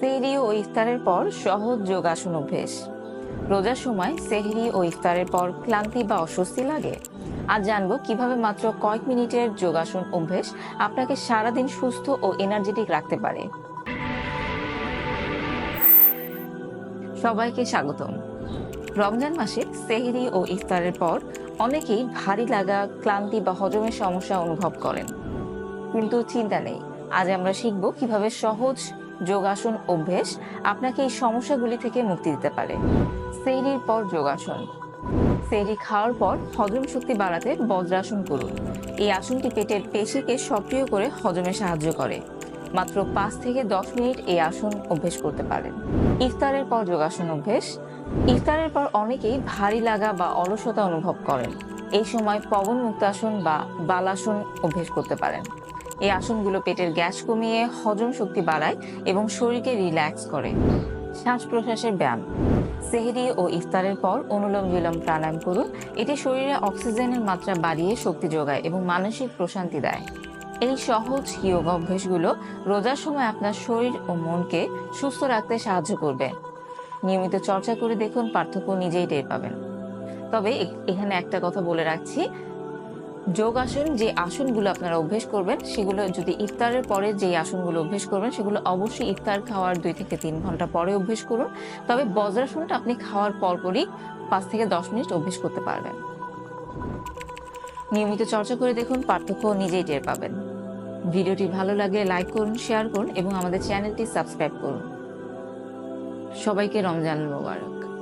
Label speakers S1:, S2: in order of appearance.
S1: সেহরি ও ইফতারের পর সহজ যোগাসন অভ্যেস। রোজার সময় সেহরি ও ইফতারের পর ক্লান্তি বা অস্বস্তি লাগে। আজ জানব কীভাবে মাত্র কয়েক মিনিটের যোগাসন অভ্যেস আপনাকে সারাদিন সুস্থ ও এনার্জেটিক রাখতে পারে। সবাইকে স্বাগতম। রমজান মাসে সেহরি ও ইফতারের পর অনেকেই ভারী লাগা, ক্লান্তি বা হজমের সমস্যা অনুভব করেন। কিন্তু চিন্তা নেই, আজ আমরা শিখব কীভাবে সহজ যোগাসন অভ্যেস আপনাকে এই সমস্যাগুলি থেকে মুক্তি দিতে পারে। সেহরির পর যোগাসন। সেহরি খাওয়ার পর হজম শক্তি বাড়াতে বজ্রাসন করুন। এই আসনটি পেটের পেশিকে সক্রিয় করে হজমে সাহায্য করে। মাত্র পাঁচ থেকে দশ মিনিট এই আসন অভ্যেস করতে পারেন। ইফতারের পর যোগাসন অভ্যেস। ইফতারের পর অনেকেই ভারী লাগা বা অলসতা অনুভব করেন। এই সময় পবন মুক্তাসন বা বালাসন অভ্যেস করতে পারেন। এই আসনগুলো পেটের গ্যাস কমিয়ে হজম শক্তি বাড়ায় এবং শরীরকে রিল্যাক্স করে। শ্বাস প্রশ্বাসের ব্যায়াম। সেহরি ও ইফতারের পর অনুলোম বিলোম প্রাণায়াম করুন। এটি শরীরে অক্সিজেনের মাত্রা বাড়িয়ে শক্তি যোগায় এবং মানসিক প্রশান্তি দেয়। এই সহজ যোগ অভ্যেসগুলো রোজার সময় আপনার শরীর ও মনকে সুস্থ রাখতে সাহায্য করবে। নিয়মিত চর্চা করে দেখুন পার্থক্য নিজেই টের পাবেন। তবে এখানে একটা কথা বলে রাখছি। যোগ আসন যে আসনগুলো আপনারা অভ্যেস করবেন, সেগুলো যদি ইফতারের পরে যে আসনগুলো অভ্যেস করবেন, সেগুলো অবশ্যই ইফতার খাওয়ার দুই থেকে তিন ঘণ্টা পরে অভ্যেস করুন। তবে বজ্রাসনটা আপনি খাওয়ার পরপরই পাঁচ থেকে দশ মিনিট অভ্যেস করতে পারবেন। নিয়মিত চর্চা করে দেখুন, পার্থক্য নিজেই টের পাবেন। ভিডিওটি ভালো লাগলে লাইক করুন, শেয়ার করুন এবং আমাদের চ্যানেলটি সাবস্ক্রাইব করুন। সবাইকে রমজান মোবারক।